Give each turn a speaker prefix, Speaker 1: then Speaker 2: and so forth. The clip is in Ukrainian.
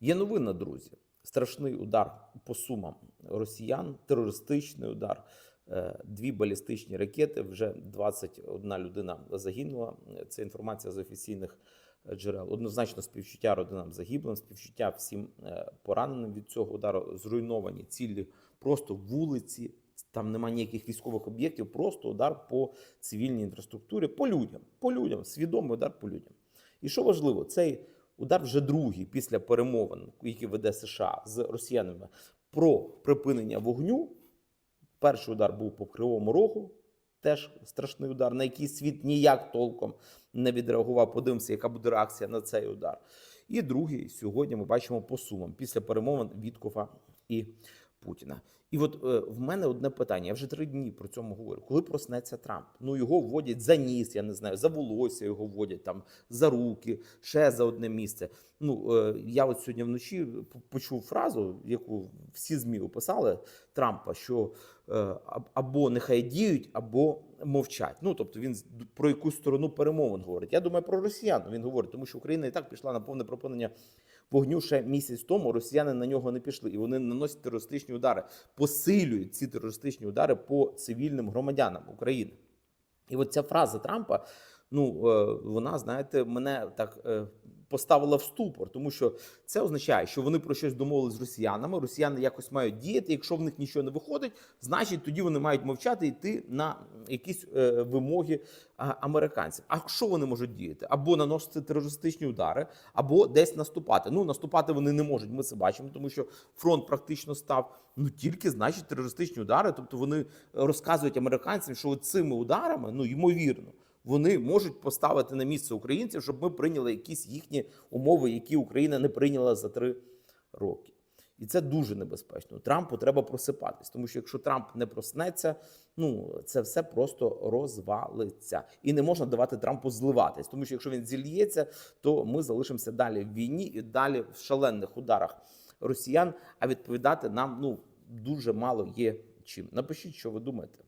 Speaker 1: Є новина, друзі. Страшний удар по сумам росіян, терористичний удар. Е, Дві балістичні ракети. Вже 21 людина загинула. Це інформація з офіційних е, джерел. Однозначно, співчуття родинам загиблим, співчуття всім е, пораненим від цього удару. Зруйновані цілі просто вулиці. Там немає ніяких військових об'єктів, просто удар по цивільній інфраструктурі, по людям, по людям, свідомий удар по людям. І що важливо, цей удар вже другий після перемовин, які веде США з росіянами про припинення вогню. Перший удар був по Кривому Рогу, теж страшний удар, на який світ ніяк толком не відреагував. Подивимося, яка буде реакція на цей удар. І другий сьогодні ми бачимо по сумам після перемовин Віткофа і Путіна. І от е, в мене одне питання. Я вже три дні про цьому говорю. Коли проснеться Трамп? Ну його вводять за ніс, я не знаю, за волосся його вводять там за руки, ще за одне місце. Ну е, я от сьогодні вночі почув фразу, яку всі змі описали Трампа, що е, або нехай діють, або мовчать. Ну тобто він про якусь сторону перемовин говорить. Я думаю, про росіян він говорить, тому що Україна і так пішла на повне припинення вогню ще місяць тому. Росіяни на нього не пішли, і вони наносять терористичні удари, посилюють ці терористичні удари по цивільним громадянам України. І от ця фраза Трампа, ну е, вона, знаєте, мене так е, поставила в ступор, тому що це означає, що вони про щось домовились з росіянами. Росіяни якось мають діяти. Якщо в них нічого не виходить, значить тоді вони мають мовчати і йти на якісь е, вимоги американців. А що вони можуть діяти? Або наносити терористичні удари, або десь наступати. Ну наступати вони не можуть. Ми це бачимо, тому що фронт практично став ну тільки значить терористичні удари. Тобто вони розказують американцям, що цими ударами, ну ймовірно. Вони можуть поставити на місце українців, щоб ми прийняли якісь їхні умови, які Україна не прийняла за три роки. І це дуже небезпечно. Трампу треба просипатись, тому що якщо Трамп не проснеться, ну це все просто розвалиться. І не можна давати Трампу зливатись, тому що якщо він зільється, то ми залишимося далі в війні і далі в шалених ударах росіян. А відповідати нам ну дуже мало є чим. Напишіть, що ви думаєте.